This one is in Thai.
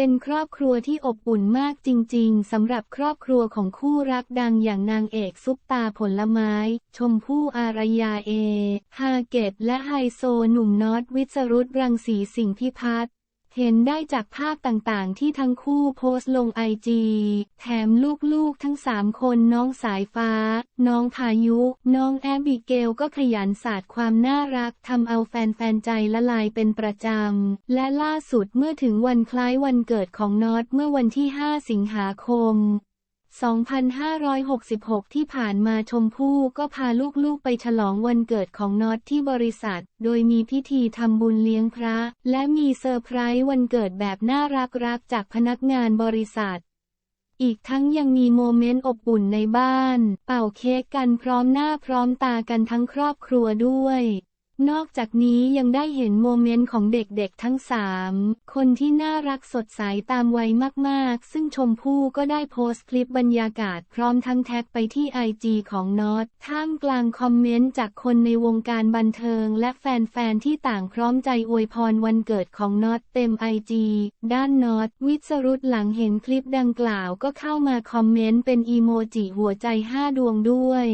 เป็นครอบครัวที่อบอุ่นมากจริงๆสำหรับครอบครัวของคู่รักดังอย่างนางเอกซุปตาผลไม้ ชมพู่อารยาเอ ฮาเกตและไฮโซหนุ่มน็อตวิจรุตรังสีสิงห์พิพัฒน์ เห็นได้จากภาพต่างๆ ที่ทั้งคู่โพสต์ลงไอจีแถมลูกๆทั้งสามคนน้องสายฟ้า น้องพายุ น้องแอบิเกลก็ขยันศาสตร์ความน่ารักทำเอาแฟนๆใจละลายเป็นประจำ และล่าสุดเมื่อถึงวันคล้ายวันเกิดของน็อตเมื่อวันที่ 5 สิงหาคม 2566 ที่ผ่านมาชมพู่ก็พาลูกๆไปฉลองวันเกิดของน็อตที่บริษัท โดยมีพิธีทำบุญเลี้ยงพระ และมีเซอร์ไพรส์วันเกิดแบบน่ารักๆจากพนักงานบริษัท อีกทั้งยังมีโมเมนต์อบอุ่นในบ้าน เป่าเค้กกันพร้อมหน้าพร้อมตากันทั้งครอบครัวด้วย นอกจากนี้ยังได้เห็นโมเมนต์ของเด็กๆทั้งสามคนที่น่ารักสดใสตามวัยมากๆ ซึ่งชมพู่ก็ได้โพสต์คลิปบรรยากาศพร้อมทั้งแท็กไปที่ไอจีของน็อตท่ามกลางคอมเมนต์จากคนในวงการบันเทิง และแฟนๆที่ต่างพร้อมใจอวยพรวันเกิดของน็อตเต็มไอจีด้านน็อตวิสรุตหลังเห็นคลิปดังกล่าวก็เข้ามาคอมเมนต์เป็นอีโมจิหัวใจห้าดวงด้วย